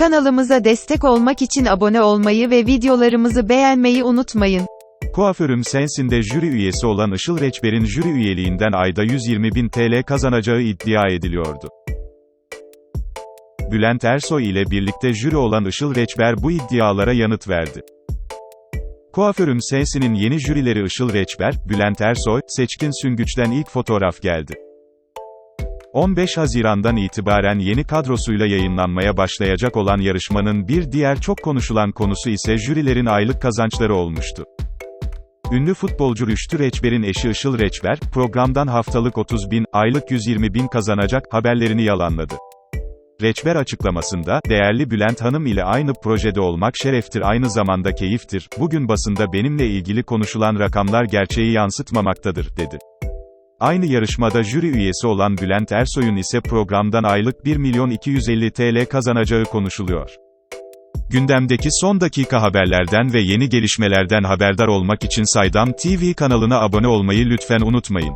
Kanalımıza destek olmak için abone olmayı ve videolarımızı beğenmeyi unutmayın. Kuaförüm Sensin'de jüri üyesi olan Işıl Reçber'in jüri üyeliğinden ayda 120 bin TL kazanacağı iddia ediliyordu. Bülent Ersoy ile birlikte jüri olan Işıl Reçber bu iddialara yanıt verdi. Kuaförüm Sensin'in yeni jürileri Işıl Reçber, Bülent Ersoy, Seçkin Süngüç'ten ilk fotoğraf geldi. 15 Haziran'dan itibaren yeni kadrosuyla yayınlanmaya başlayacak olan yarışmanın bir diğer çok konuşulan konusu ise jürilerin aylık kazançları olmuştu. Ünlü futbolcu Rüştü Reçber'in eşi Işıl Reçber, programdan haftalık 30 bin, aylık 120 bin kazanacak haberlerini yalanladı. Reçber açıklamasında, değerli Bülent Hanım ile aynı projede olmak şereftir aynı zamanda keyiftir, bugün basında benimle ilgili konuşulan rakamlar gerçeği yansıtmamaktadır, dedi. Aynı yarışmada jüri üyesi olan Bülent Ersoy'un ise programdan aylık 1 milyon 250 TL kazanacağı konuşuluyor. Gündemdeki son dakika haberlerden ve yeni gelişmelerden haberdar olmak için Saydam TV kanalına abone olmayı lütfen unutmayın.